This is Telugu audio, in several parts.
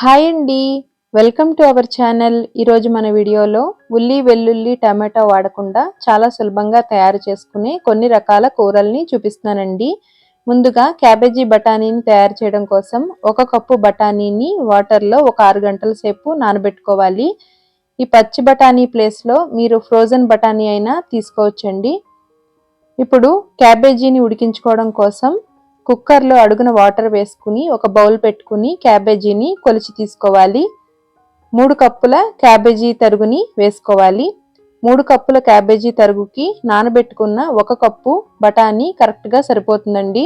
హాయ్ అండి. Welcome to our channel. ఈరోజు మన వీడియోలో ఉల్లి వెల్లుల్లి టమాటో వాడకుండా చాలా సులభంగా తయారు చేసుకునే కొన్ని రకాల కూరల్ని చూపిస్తున్నానండి. ముందుగా క్యాబేజీ బఠానీని తయారు చేయడం కోసం ఒక కప్పు బఠానీని వాటర్లో ఒక ఆరు గంటల సేపు నానబెట్టుకోవాలి. ఈ పచ్చి బఠానీ ప్లేస్లో మీరు ఫ్రోజన్ బఠానీ అయినా తీసుకోవచ్చండి. ఇప్పుడు క్యాబేజీని ఉడికించుకోవడం కోసం కుక్కర్లో అడుగున వాటర్ వేసుకుని ఒక బౌల్ పెట్టుకుని క్యాబేజీని కొలిచి తీసుకోవాలి. మూడు కప్పుల క్యాబేజీ తరుగుని వేసుకోవాలి. మూడు కప్పుల క్యాబేజీ తరుగుకి నానబెట్టుకున్న ఒక కప్పు బఠానీ కరెక్ట్గా సరిపోతుందండి.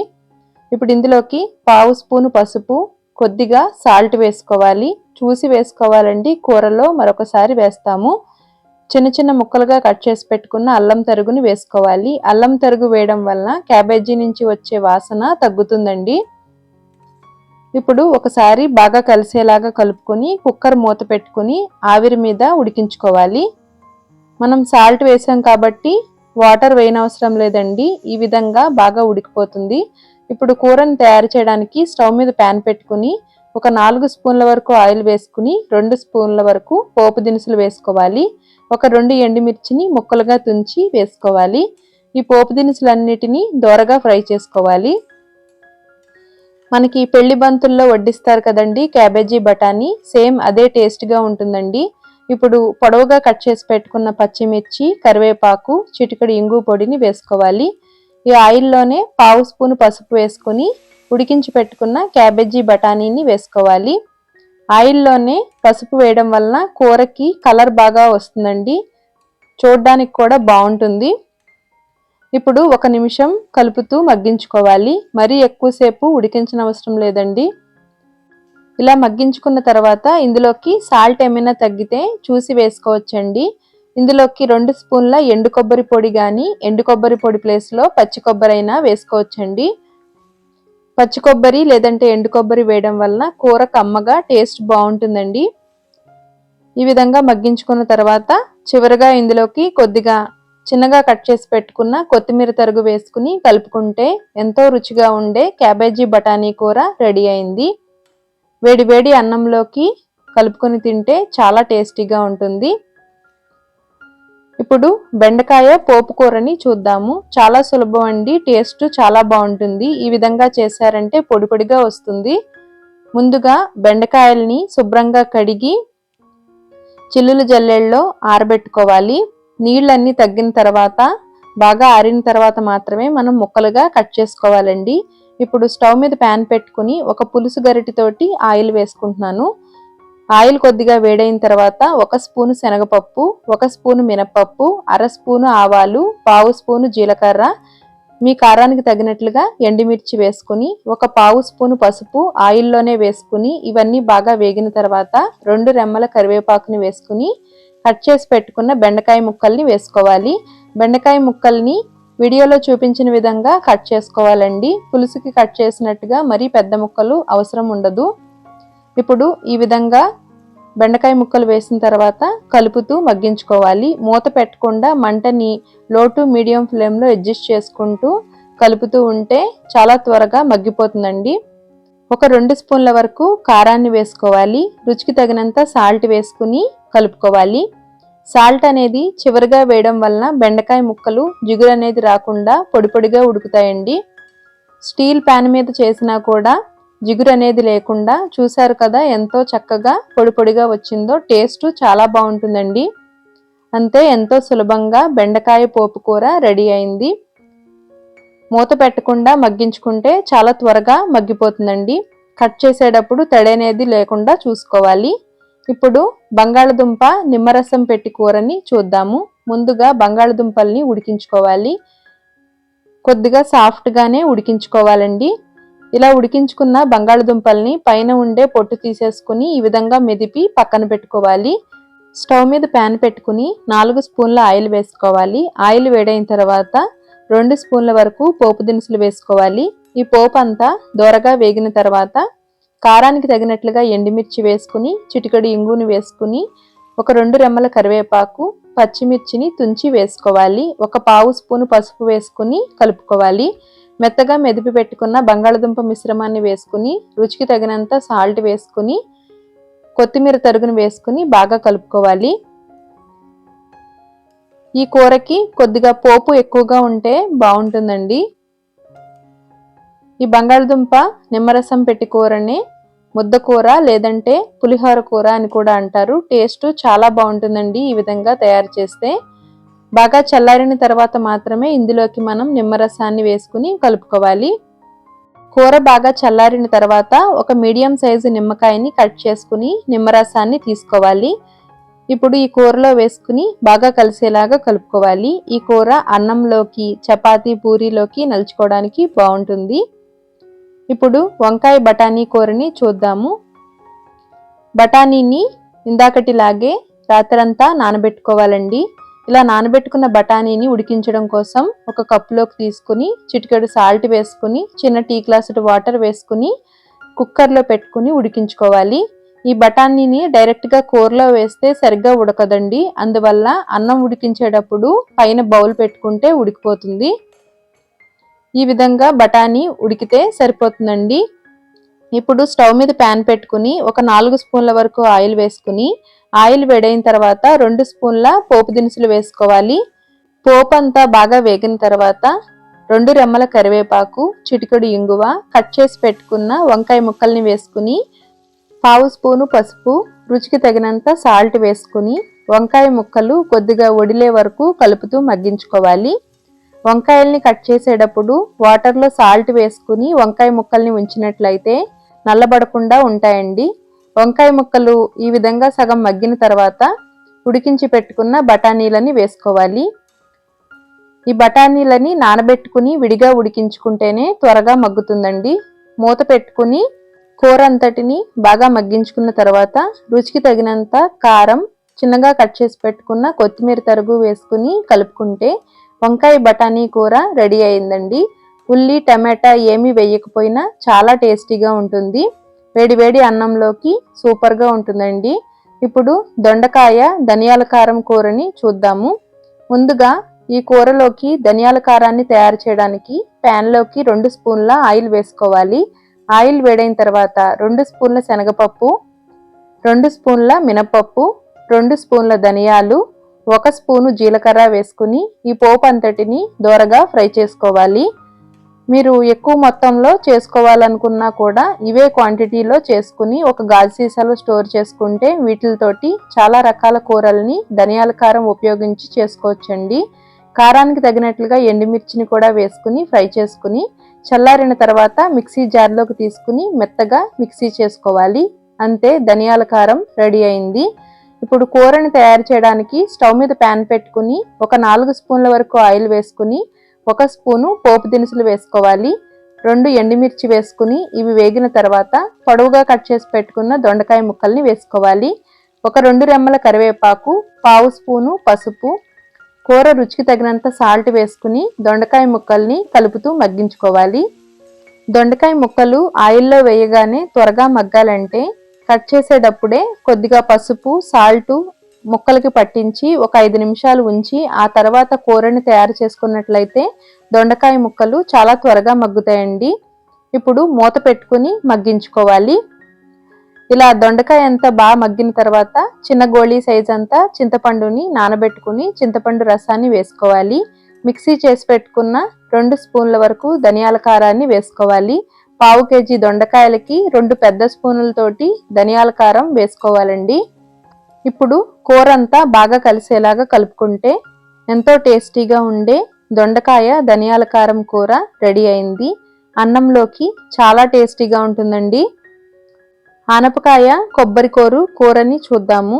ఇప్పుడు ఇందులోకి పావు స్పూను పసుపు కొద్దిగా సాల్ట్ వేసుకోవాలి. చూసి వేసుకోవాలండి. కూరలో మరొకసారి వేస్తాము. చిన్న చిన్న ముక్కలుగా కట్ చేసి పెట్టుకున్న అల్లం తరుగుని వేసుకోవాలి. అల్లం తరుగు వేయడం వలన క్యాబేజీ నుంచి వచ్చే వాసన తగ్గుతుందండి. ఇప్పుడు ఒకసారి బాగా కలిసేలాగా కలుపుకొని కుక్కర్ మూత పెట్టుకుని ఆవిరి మీద ఉడికించుకోవాలి. మనం సాల్ట్ వేసాం కాబట్టి వాటర్ వేయనవసరం లేదండి. ఈ విధంగా బాగా ఉడికిపోతుంది. ఇప్పుడు కూరని తయారు చేయడానికి స్టవ్ మీద ప్యాన్ పెట్టుకుని ఒక నాలుగు స్పూన్ల వరకు ఆయిల్ వేసుకుని రెండు స్పూన్ల వరకు పోపు దినుసులు వేసుకోవాలి. ఒక రెండు ఎండుమిర్చిని ముక్కలుగా తుంచి వేసుకోవాలి. ఈ పోపు దినుసులన్నిటినీ దోరగా ఫ్రై చేసుకోవాలి. మనకి పెళ్ళి బంతుల్లో వడ్డిస్తారు కదండి క్యాబేజీ బఠానీ సేమ్ అదే టేస్ట్గా ఉంటుందండి. ఇప్పుడు పొడవుగా కట్ చేసి పెట్టుకున్న పచ్చిమిర్చి కరివేపాకు చిటికడి ఇంగు పొడిని వేసుకోవాలి. ఈ ఆయిల్లోనే పావు స్పూన్ పసుపు వేసుకొని ఉడికించి పెట్టుకున్న క్యాబేజీ బఠానీని వేసుకోవాలి. ఆయిల్లోనే పసుపు వేయడం వలన కూరకి కలర్ బాగా వస్తుందండి. చూడడానికి కూడా బాగుంటుంది. ఇప్పుడు ఒక నిమిషం కలుపుతూ మగ్గించుకోవాలి. మరీ ఎక్కువసేపు ఉడికించిన అవసరం లేదండి. ఇలా మగ్గించుకున్న తర్వాత ఇందులోకి సాల్ట్ ఏమైనా తగ్గితే చూసి వేసుకోవచ్చండి. ఇందులోకి రెండు స్పూన్ల ఎండు కొబ్బరి పొడి కానీ ఎండు కొబ్బరి పొడి ప్లేస్లో పచ్చి కొబ్బరి అయినా వేసుకోవచ్చండి. పచ్చి కొబ్బరి లేదంటే ఎండు కొబ్బరి వేయడం వలన కూర కమ్మగా టేస్ట్ బాగుంటుందండి. ఈ విధంగా మగ్గించుకున్న తర్వాత చివరిగా ఇందులోకి కొద్దిగా చిన్నగా కట్ చేసి పెట్టుకున్న కొత్తిమీర తరుగు వేసుకుని కలుపుకుంటే ఎంతో రుచిగా ఉండే క్యాబేజీ బఠానీ కూర రెడీ అయింది. వేడి వేడి అన్నంలోకి కలుపుకొని తింటే చాలా టేస్టీగా ఉంటుంది. ఇప్పుడు బెండకాయ పోపు కూరని చూద్దాము. చాలా సులభం అండి. టేస్ట్ చాలా బాగుంటుంది. ఈ విధంగా చేశారంటే పొడి పొడిగా వస్తుంది. ముందుగా బెండకాయల్ని శుభ్రంగా కడిగి చిల్లులు జల్లెల్లో ఆరబెట్టుకోవాలి. నీళ్ళన్నీ తగ్గిన తర్వాత బాగా ఆరిన తర్వాత మాత్రమే మనం ముక్కలుగా కట్ చేసుకోవాలండి. ఇప్పుడు స్టవ్ మీద ప్యాన్ పెట్టుకుని ఒక పులుసు గరిటితోటి ఆయిల్ వేసుకుంటున్నాను. ఆయిల్ కొద్దిగా వేడైన తర్వాత ఒక స్పూను శనగపప్పు ఒక స్పూను మినపప్పు అర స్పూను ఆవాలు పావు స్పూను జీలకర్ర. మీ కారానికి తగినట్లుగా ఎండుమిర్చి వేసుకుని ఒక పావు స్పూను పసుపు ఆయిల్లోనే వేసుకుని ఇవన్నీ బాగా వేగిన తర్వాత రెండు రెమ్మల కరివేపాకుని వేసుకుని కట్ చేసి పెట్టుకున్న బెండకాయ ముక్కల్ని వేసుకోవాలి. బెండకాయ ముక్కల్ని వీడియోలో చూపించిన విధంగా కట్ చేసుకోవాలండి. పులుసుకి కట్ చేసినట్టుగా మరీ పెద్ద ముక్కలు అవసరం ఉండదు. ఇప్పుడు ఈ విధంగా బెండకాయ ముక్కలు వేసిన తర్వాత కలుపుతూ మగ్గించుకోవాలి. మూత పెట్టకుండా మంటని లో టు మీడియం ఫ్లేమ్లో అడ్జస్ట్ చేసుకుంటూ కలుపుతూ ఉంటే చాలా త్వరగా మగ్గిపోతుందండి. ఒక రెండు స్పూన్ల వరకు కారాన్ని వేసుకోవాలి. రుచికి తగినంత సాల్ట్ వేసుకుని కలుపుకోవాలి. సాల్ట్ అనేది చివరిగా వేయడం వలన బెండకాయ ముక్కలు జిగురు అనేది రాకుండా పొడి పొడిగా ఉడుకుతాయండి. స్టీల్ ప్యాన్ మీద చేసినా కూడా జిగురు అనేది లేకుండా చూశారు కదా ఎంతో చక్కగా పొడి పొడిగా వచ్చిందో టేస్ట్ చాలా బాగుంటుందండి. అంతే ఎంతో సులభంగా బెండకాయ పోపు కూర రెడీ అయింది. మూత పెట్టకుండా మగ్గించుకుంటే చాలా త్వరగా మగ్గిపోతుందండి. కట్ చేసేటప్పుడు తడనేది లేకుండా చూసుకోవాలి. ఇప్పుడు బంగాళదుంప నిమ్మరసం పెట్టి కూరని చూద్దాము. ముందుగా బంగాళదుంపల్ని ఉడికించుకోవాలి. కొద్దిగా సాఫ్ట్గానే ఉడికించుకోవాలండి. ఇలా ఉడికించుకున్న బంగాళదుంపల్ని పైన ఉండే పొట్టు తీసేసుకుని ఈ విధంగా మెదిపి పక్కన పెట్టుకోవాలి. స్టవ్ మీద ప్యాన్ పెట్టుకుని నాలుగు స్పూన్ల ఆయిల్ వేసుకోవాలి. ఆయిల్ వేడైన తర్వాత రెండు స్పూన్ల వరకు పోపు దినుసులు వేసుకోవాలి. ఈ పోపు అంతా దోరగా వేగిన తర్వాత కారానికి తగినట్లుగా ఎండుమిర్చి వేసుకుని చిటికడి ఇంగుని వేసుకుని ఒక రెండు రెమ్మల కరివేపాకు పచ్చిమిర్చిని తుంచి వేసుకోవాలి. ఒక పావు స్పూను పసుపు వేసుకుని కలుపుకోవాలి. మెత్తగా మెదిపి పెట్టుకున్న బంగాళదుంప మిశ్రమాన్ని వేసుకుని రుచికి తగినంత సాల్ట్ వేసుకుని కొత్తిమీర తరుగును వేసుకుని బాగా కలుపుకోవాలి. ఈ కూరకి కొద్దిగా పోపు ఎక్కువగా ఉంటే బాగుంటుందండి. ఈ బంగాళదుంప నిమ్మరసం పెట్టి కూరని ముద్ద కూర లేదంటే పులిహోర కూర అని కూడా అంటారు. టేస్ట్ చాలా బాగుంటుందండి ఈ విధంగా తయారు చేస్తే. బాగా చల్లారిన తర్వాత మాత్రమే ఇందులోకి మనం నిమ్మరసాన్ని వేసుకుని కలుపుకోవాలి. కూర బాగా చల్లారిన తర్వాత ఒక మీడియం సైజు నిమ్మకాయని కట్ చేసుకుని నిమ్మరసాన్ని తీసుకోవాలి. ఇప్పుడు ఈ కూరలో వేసుకుని బాగా కలిసేలాగా కలుపుకోవాలి. ఈ కూర అన్నంలోకి చపాతీ పూరీలోకి నలుచుకోవడానికి బాగుంటుంది. ఇప్పుడు వంకాయ బఠానీ కూరని చూద్దాము. బఠానీని ఇందాకటిలాగే రాత్రంతా నానబెట్టుకోవాలండి. ఇలా నానబెట్టుకున్న బఠానీని ఉడికించడం కోసం ఒక కప్పులోకి తీసుకుని చిటికెడు సాల్ట్ వేసుకుని చిన్న టీ గ్లాసుడు వాటర్ వేసుకుని కుక్కర్లో పెట్టుకుని ఉడికించుకోవాలి. ఈ బఠానీని డైరెక్ట్గా కూరలో వేస్తే సరిగ్గా ఉడకదండి. అందువల్ల అన్నం ఉడికించేటప్పుడు పైన బౌల్ పెట్టుకుంటే ఉడికిపోతుంది. ఈ విధంగా బఠానీ ఉడికితే సరిపోతుందండి. ఇప్పుడు స్టవ్ మీద ప్యాన్ పెట్టుకుని ఒక నాలుగు స్పూన్ల వరకు ఆయిల్ వేసుకుని ఆయిల్ వేడైన తర్వాత రెండు స్పూన్ల పోపు దినుసులు వేసుకోవాలి. పోపు అంతా బాగా వేగిన తర్వాత రెండు రెమ్మల కరివేపాకు చిటికెడు ఇంగువ కట్ చేసి పెట్టుకున్న వంకాయ ముక్కల్ని వేసుకుని పావు స్పూను పసుపు రుచికి తగినంత సాల్ట్ వేసుకుని వంకాయ ముక్కలు కొద్దిగా ఒడిలే వరకు కలుపుతూ మగ్గించుకోవాలి. వంకాయల్ని కట్ చేసేటప్పుడు వాటర్లో సాల్ట్ వేసుకుని వంకాయ ముక్కల్ని ఉంచినట్లయితే నల్లబడకుండా ఉంటాయండి. వంకాయ ముక్కలు ఈ విధంగా సగం మగ్గిన తర్వాత ఉడికించి పెట్టుకున్న బఠానీలని వేసుకోవాలి. ఈ బఠానీలని నానబెట్టుకుని విడిగా ఉడికించుకుంటేనే త్వరగా మగ్గుతుందండి. మూత పెట్టుకుని కూర అంతటిని బాగా మగ్గించుకున్న తర్వాత రుచికి తగినంత కారం చిన్నగా కట్ చేసి పెట్టుకున్న కొత్తిమీర తరుగు వేసుకుని కలుపుకుంటే వంకాయ బఠానీ కూర రెడీ అయిందండి. ఉల్లి టమాటా ఏమీ వేయకపోయినా చాలా టేస్టీగా ఉంటుంది. వేడి వేడి అన్నంలోకి సూపర్గా ఉంటుందండి. ఇప్పుడు దొండకాయ ధనియాల కారం కూరని చూద్దాము. ముందుగా ఈ కూరలోకి ధనియాల కారాన్ని తయారు చేయడానికి ప్యాన్లోకి రెండు స్పూన్ల ఆయిల్ వేసుకోవాలి. ఆయిల్ వేడైన తర్వాత రెండు స్పూన్ల శనగపప్పు రెండు స్పూన్ల మినపప్పు రెండు స్పూన్ల ధనియాలు ఒక స్పూను జీలకర్ర వేసుకుని ఈ పోపు అంతటిని దోరగా ఫ్రై చేసుకోవాలి. మీరు ఎక్కువ మొత్తంలో చేసుకోవాలనుకున్నా కూడా ఇవే క్వాంటిటీలో చేసుకుని ఒక గాజు సీసాలో స్టోర్ చేసుకుంటే వీటితోటి చాలా రకాల కూరల్ని ధనియాల కారం ఉపయోగించి చేసుకోవచ్చండి. కారానికి తగినట్లుగా ఎండుమిర్చిని కూడా వేసుకుని ఫ్రై చేసుకుని చల్లారిన తర్వాత మిక్సీ జార్లోకి తీసుకుని మెత్తగా మిక్సీ చేసుకోవాలి. అంతే ధనియాల కారం రెడీ అయింది. ఇప్పుడు కూరని తయారు చేయడానికి స్టవ్ మీద ప్యాన్ పెట్టుకుని ఒక నాలుగు స్పూన్ల వరకు ఆయిల్ వేసుకుని ఒక స్పూను పోపు దినుసులు వేసుకోవాలి. రెండు ఎండుమిర్చి వేసుకుని ఇవి వేగిన తర్వాత పొడవుగా కట్ చేసి పెట్టుకున్న దొండకాయ ముక్కల్ని వేసుకోవాలి. ఒక రెండు రెమ్మల కరివేపాకు పావు స్పూను పసుపు కూర రుచికి తగినంత సాల్ట్ వేసుకుని దొండకాయ ముక్కల్ని కలుపుతూ మగ్గించుకోవాలి. దొండకాయ ముక్కలు ఆయిల్లో వేయగానే త్వరగా మగ్గాలంటే కట్ చేసేటప్పుడే కొద్దిగా పసుపు సాల్టు ముక్కలకి పట్టించి ఒక ఐదు నిమిషాలు ఉంచి ఆ తర్వాత కూరని తయారు చేసుకున్నట్లయితే దొండకాయ ముక్కలు చాలా త్వరగా మగ్గుతాయండి. ఇప్పుడు మూత పెట్టుకుని మగ్గించుకోవాలి. ఇలా దొండకాయ అంతా బాగా మగ్గిన తర్వాత చిన్న గోళీ సైజ్ అంతా చింతపండుని నానబెట్టుకుని చింతపండు రసాన్ని వేసుకోవాలి. మిక్సీ చేసి పెట్టుకున్న రెండు స్పూన్ల వరకు ధనియాల కారాన్ని వేసుకోవాలి. పావు కేజీ దొండకాయలకి రెండు పెద్ద స్పూనులతోటి ధనియాల కారం వేసుకోవాలండి. ఇప్పుడు కూర అంతా బాగా కలిసేలాగా కలుపుకుంటే ఎంతో టేస్టీగా ఉండే దొండకాయ ధనియాల కారం కూర రెడీ అయింది. అన్నంలోకి చాలా టేస్టీగా ఉంటుందండి. ఆనపకాయ కొబ్బరి కూర కూరని చూద్దాము.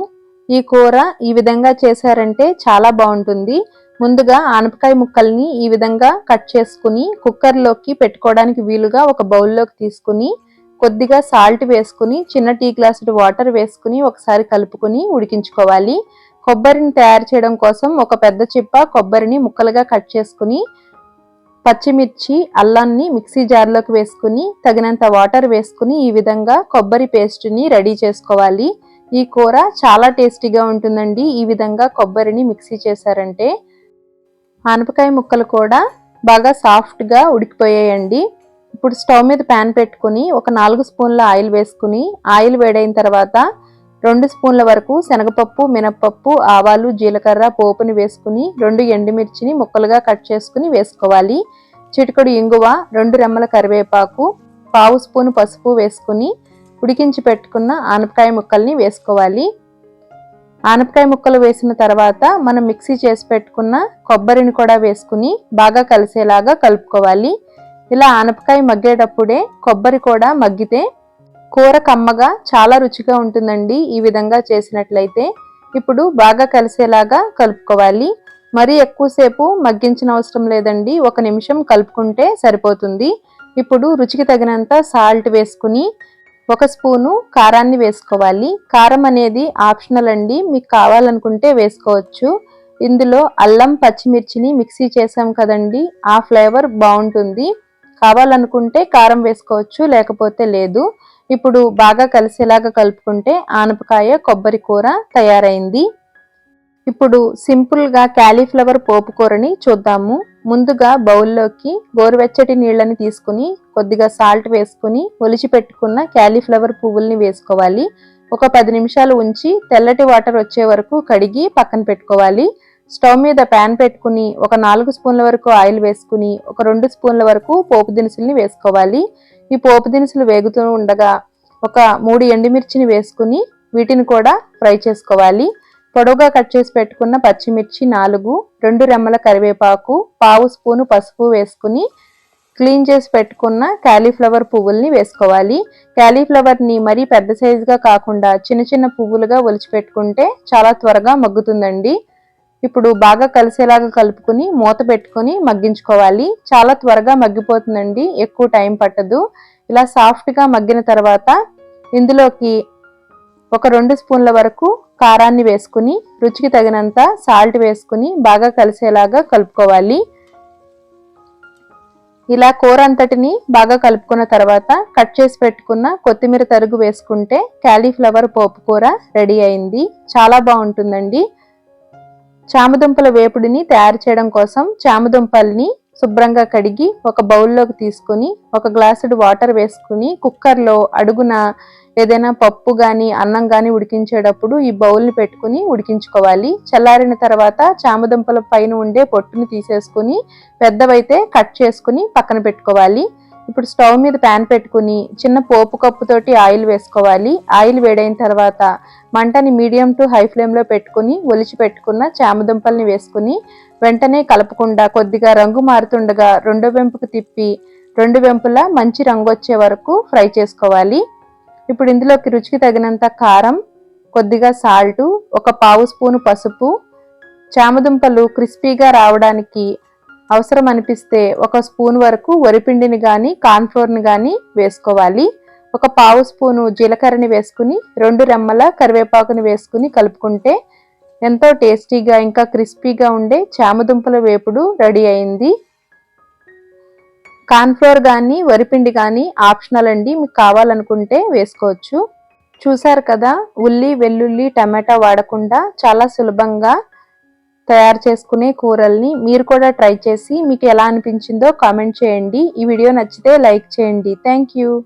ఈ కూర ఈ విధంగా చేశారంటే చాలా బాగుంటుంది. ముందుగా ఆనపకాయ ముక్కల్ని ఈ విధంగా కట్ చేసుకుని కుక్కర్లోకి పెట్టుకోవడానికి వీలుగా ఒక బౌల్లోకి తీసుకుని కొద్దిగా సాల్ట్ వేసుకుని చిన్న టీ గ్లాసుడు వాటర్ వేసుకుని ఒకసారి కలుపుకుని ఉడికించుకోవాలి. కొబ్బరిని తయారు చేయడం కోసం ఒక పెద్ద చిప్ప కొబ్బరిని ముక్కలుగా కట్ చేసుకుని పచ్చిమిర్చి అల్లాన్ని మిక్సీ జార్లోకి వేసుకుని తగినంత వాటర్ వేసుకుని ఈ విధంగా కొబ్బరి పేస్ట్ని రెడీ చేసుకోవాలి. ఈ కూర చాలా టేస్టీగా ఉంటుందండి. ఈ విధంగా కొబ్బరిని మిక్సీ చేశారంటే ఆనపకాయ ముక్కలు కూడా బాగా సాఫ్ట్గా ఉడికిపోయాయండి. ఇప్పుడు స్టవ్ మీద ప్యాన్ పెట్టుకుని ఒక నాలుగు స్పూన్ల ఆయిల్ వేసుకుని ఆయిల్ వేడైన తర్వాత రెండు స్పూన్ల వరకు శనగపప్పు మినప్పప్పు ఆవాలు జీలకర్ర పోపుని వేసుకుని రెండు ఎండుమిర్చిని ముక్కలుగా కట్ చేసుకుని వేసుకోవాలి. చిటికడు ఇంగువ రెండు రెమ్మల కరివేపాకు పావు స్పూన్ పసుపు వేసుకుని ఉడికించి పెట్టుకున్న ఆనపకాయ ముక్కల్ని వేసుకోవాలి. ఆనపకాయ ముక్కలు వేసిన తర్వాత మనం మిక్సీ చేసి పెట్టుకున్న కొబ్బరిని కూడా వేసుకుని బాగా కలిసేలాగా కలుపుకోవాలి. ఇలా ఆనపకాయ మగ్గేటప్పుడే కొబ్బరి కూడా మగ్గితే కూర కమ్మగా చాలా రుచిగా ఉంటుందండి. ఈ విధంగా చేసినట్లయితే ఇప్పుడు బాగా కలిసేలాగా కలుపుకోవాలి. మరీ ఎక్కువసేపు మగ్గించిన అవసరం లేదండి. ఒక నిమిషం కలుపుకుంటే సరిపోతుంది. ఇప్పుడు రుచికి తగినంత సాల్ట్ వేసుకుని ఒక స్పూను కారాన్ని వేసుకోవాలి. కారం అనేది ఆప్షనల్ అండి. మీకు కావాలనుకుంటే వేసుకోవచ్చు. ఇందులో అల్లం పచ్చిమిర్చిని మిక్సీ చేసాం కదండి. ఆ ఫ్లేవర్ బాగుంటుంది. కావాలనుకుంటే కారం వేసుకోవచ్చు లేకపోతే లేదు. ఇప్పుడు బాగా కలిసేలాగా కలుపుకుంటే ఆనపకాయ కొబ్బరి కూర తయారైంది. ఇప్పుడు సింపుల్గా క్యాలీఫ్లవర్ పోపు కూరని చూద్దాము. ముందుగా బౌల్లోకి గోరువెచ్చటి నీళ్ళని తీసుకుని కొద్దిగా సాల్ట్ వేసుకుని ఒలిచి పెట్టుకున్న క్యాలీఫ్లవర్ పువ్వుల్ని వేసుకోవాలి. ఒక పది నిమిషాలు ఉంచి తెల్లటి వాటర్ వచ్చే వరకు కడిగి పక్కన పెట్టుకోవాలి. స్టవ్ మీద ప్యాన్ పెట్టుకుని ఒక నాలుగు స్పూన్ల వరకు ఆయిల్ వేసుకుని ఒక రెండు స్పూన్ల వరకు పోపు దినుసుల్ని వేసుకోవాలి. ఈ పోపు దినుసులు వేగుతూ ఉండగా ఒక మూడు ఎండుమిర్చిని వేసుకుని వీటిని కూడా ఫ్రై చేసుకోవాలి. పొడవుగా కట్ చేసి పెట్టుకున్న పచ్చిమిర్చి నాలుగు రెండు రెమ్మల కరివేపాకు పావు స్పూను పసుపు వేసుకుని క్లీన్ చేసి పెట్టుకున్న క్యాలీఫ్లవర్ పువ్వుల్ని వేసుకోవాలి. క్యాలీఫ్లవర్ని మరీ పెద్ద సైజుగా కాకుండా చిన్న చిన్న పువ్వులుగా ఒలిచి పెట్టుకుంటే చాలా త్వరగా మగ్గుతుందండి. ఇప్పుడు బాగా కలిసేలాగా కలుపుకుని మూత పెట్టుకుని మగ్గించుకోవాలి. చాలా త్వరగా మగ్గిపోతుందండి. ఎక్కువ టైం పట్టదు. ఇలా సాఫ్ట్గా మగ్గిన తర్వాత ఇందులోకి ఒక రెండు స్పూన్ల వరకు కారాన్ని వేసుకుని రుచికి తగినంత సాల్ట్ వేసుకుని బాగా కలిసేలాగా కలుపుకోవాలి. ఇలా కూర అంతటిని బాగా కలుపుకున్న తర్వాత కట్ చేసి పెట్టుకున్న కొత్తిమీర తరుగు వేసుకుంటే క్యాలీఫ్లవర్ పోపు కూర రెడీ అయింది. చాలా బాగుంటుందండి. చామదుంపల వేపుడిని తయారు చేయడం కోసం చామదుంపల్ని శుభ్రంగా కడిగి ఒక బౌల్లోకి తీసుకుని ఒక గ్లాసుడు వాటర్ వేసుకుని కుక్కర్లో అడుగున ఏదైనా పప్పు కానీ అన్నం కానీ ఉడికించేటప్పుడు ఈ బౌల్ని పెట్టుకుని ఉడికించుకోవాలి. చల్లారిన తర్వాత చామదుంపల పైన ఉండే పొట్టుని తీసేసుకుని పెద్దవైతే కట్ చేసుకుని పక్కన పెట్టుకోవాలి. ఇప్పుడు స్టవ్ మీద ప్యాన్ పెట్టుకుని చిన్న పోపు కప్పుతోటి ఆయిల్ వేసుకోవాలి. ఆయిల్ వేడైన తర్వాత మంటని మీడియం టు హై ఫ్లేమ్లో పెట్టుకుని ఒలిచి పెట్టుకున్న చామదుంపల్ని వేసుకుని వెంటనే కలపకుండా కొద్దిగా రంగు మారుతుండగా రెండో వెంపుకు తిప్పి రెండు వెంపులా మంచి రంగు వచ్చే వరకు ఫ్రై చేసుకోవాలి. ఇప్పుడు ఇందులోకి రుచికి తగినంత కారం కొద్దిగా సాల్టు ఒక పావు స్పూను పసుపు చామదుంపలు క్రిస్పీగా రావడానికి అవసరం అనిపిస్తే ఒక స్పూన్ వరకు వరిపిండిని కానీ కార్న్ఫ్లోర్ని కానీ వేసుకోవాలి. ఒక పావు స్పూను జీలకర్రని వేసుకుని రెండు రెమ్మల కరివేపాకుని వేసుకుని కలుపుకుంటే ఎంతో టేస్టీగా ఇంకా క్రిస్పీగా ఉండే చామదుంపల వేపుడు రెడీ అయింది. కార్న్ఫ్లోర్ కానీ వరిపిండి కానీ ఆప్షనల్ అండి. మీకు కావాలనుకుంటే వేసుకోవచ్చు. చూసారు కదా ఉల్లి వెల్లుల్లి టమాటా వాడకుండా చాలా సులభంగా తయారు చేసుకునే కూరల్ని మీరు కూడా ట్రై చేసి మీకు ఎలా అనిపించిందో కామెంట్ చేయండి. ఈ వీడియో నచ్చితే లైక్ చేయండి. Thank you.